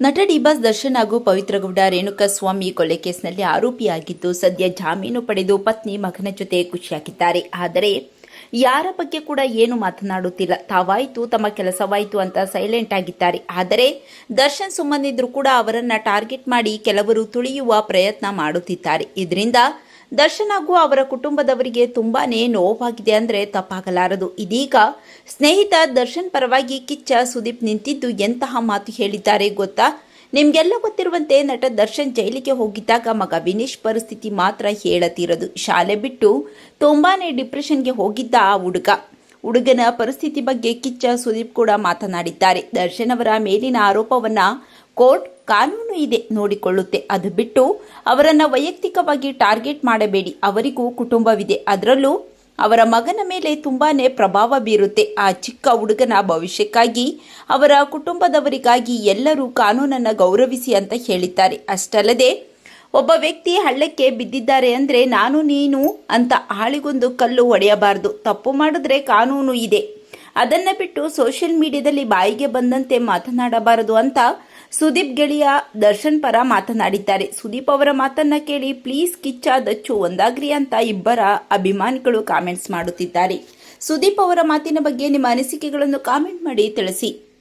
ನಟ ಡಿಬಾಸ್ ದರ್ಶನ್ ಹಾಗೂ ಪವಿತ್ರಗೌಡ ರೇಣುಕಸ್ವಾಮಿ ಕೊಲೆ ಕೇಸ್ನಲ್ಲಿ ಆರೋಪಿಯಾಗಿದ್ದು, ಸದ್ಯ ಜಾಮೀನು ಪಡೆದು ಪತ್ನಿ ಮಗನ ಜೊತೆ ಖುಷಿಯಾಗಿದ್ದಾರೆ. ಆದರೆ ಯಾರ ಬಗ್ಗೆ ಕೂಡ ಏನು ಮಾತನಾಡುತ್ತಿಲ್ಲ. ತಾವಾಯಿತು, ತಮ್ಮ ಕೆಲಸವಾಯಿತು ಅಂತ ಸೈಲೆಂಟ್ ಆಗಿದ್ದಾರೆ. ಆದರೆ ದರ್ಶನ್ ಸುಮ್ಮನಿದ್ರು ಕೂಡ ಅವರನ್ನ ಟಾರ್ಗೆಟ್ ಮಾಡಿ ಕೆಲವರು ತುಳಿಯುವ ಪ್ರಯತ್ನ ಮಾಡುತ್ತಿದ್ದಾರೆ. ಇದರಿಂದ ದರ್ಶನ್ ಹಾಗೂ ಅವರ ಕುಟುಂಬದವರಿಗೆ ತುಂಬಾನೇ ನೋವಾಗಿದೆ ಅಂದ್ರೆ ತಪ್ಪಾಗಲಾರದು. ಇದೀಗ ಸ್ನೇಹಿತ ದರ್ಶನ್ ಪರವಾಗಿ ಕಿಚ್ಚ ಸುದೀಪ್ ನಿಂತಿದ್ದು ಎಂತಹ ಮಾತು ಹೇಳಿದ್ದಾರೆ ಗೊತ್ತಾ? ನಿಮ್ಗೆಲ್ಲ ಗೊತ್ತಿರುವಂತೆ ನಟ ದರ್ಶನ್ ಜೈಲಿಗೆ ಹೋಗಿದ್ದಾಗ ಮಗ ವಿನೀಶ್ ಪರಿಸ್ಥಿತಿ ಮಾತ್ರ ಹೇಳತಿರೋದು. ಶಾಲೆ ಬಿಟ್ಟು ತುಂಬಾನೇ ಡಿಪ್ರೆಷನ್ಗೆ ಹೋಗಿದ್ದ ಆ ಹುಡುಗ. ಹುಡುಗನ ಪರಿಸ್ಥಿತಿ ಬಗ್ಗೆ ಕಿಚ್ಚ ಸುದೀಪ್ ಕೂಡ ಮಾತನಾಡಿದ್ದಾರೆ. ದರ್ಶನ್ ಅವರ ಮೇಲಿನ ಆರೋಪವನ್ನ ಕೋರ್ಟ್ ಕಾನೂನು ಇದೆ ನೋಡಿಕೊಳ್ಳುತ್ತೆ. ಅದು ಬಿಟ್ಟು ಅವರನ್ನ ವೈಯಕ್ತಿಕವಾಗಿ ಟಾರ್ಗೆಟ್ ಮಾಡಬೇಡಿ. ಅವರಿಗೂ ಕುಟುಂಬವಿದೆ. ಅದರಲ್ಲೂ ಅವರ ಮಗನ ಮೇಲೆ ತುಂಬಾನೇ ಪ್ರಭಾವ ಬೀರುತ್ತೆ. ಆ ಚಿಕ್ಕ ಹುಡುಗನ ಭವಿಷ್ಯಕ್ಕಾಗಿ, ಅವರ ಕುಟುಂಬದವರಿಗಾಗಿ ಎಲ್ಲರೂ ಕಾನೂನನ್ನು ಗೌರವಿಸಿ ಅಂತ ಹೇಳಿದ್ದಾರೆ. ಅಷ್ಟಲ್ಲದೆ, ಒಬ್ಬ ವ್ಯಕ್ತಿ ಹಳ್ಳಕ್ಕೆ ಬಿದ್ದಿದ್ದಾರೆ ಅಂದ್ರೆ ನಾನು ನೀನು ಅಂತ ಆಳಿಗೊಂದು ಕಲ್ಲು ಹೊಡೆಯಬಾರದು. ತಪ್ಪು ಮಾಡಿದ್ರೆ ಕಾನೂನು ಇದೆ. ಅದನ್ನ ಬಿಟ್ಟು ಸೋಷಿಯಲ್ ಮೀಡಿಯಾದಲ್ಲಿ ಬಾಯಿಗೆ ಬಂದಂತೆ ಮಾತನಾಡಬಾರದು ಅಂತ ಸುದೀಪ್ ಗೆಳೆಯ ದರ್ಶನ್ ಪರ ಮಾತನಾಡಿದ್ದಾರೆ. ಸುದೀಪ್ ಅವರ ಮಾತನ್ನ ಕೇಳಿ ಪ್ಲೀಸ್ ಕಿಚ್ಚ ದಚ್ಚು ಒಂದಾಗ್ರಿ ಅಂತ ಇಬ್ಬರ ಅಭಿಮಾನಿಗಳು ಕಾಮೆಂಟ್ಸ್ ಮಾಡುತ್ತಿದ್ದಾರೆ. ಸುದೀಪ್ ಅವರ ಮಾತಿನ ಬಗ್ಗೆ ನಿಮ್ಮ ಅನಿಸಿಕೆಗಳನ್ನು ಕಾಮೆಂಟ್ ಮಾಡಿ ತಿಳಿಸಿ.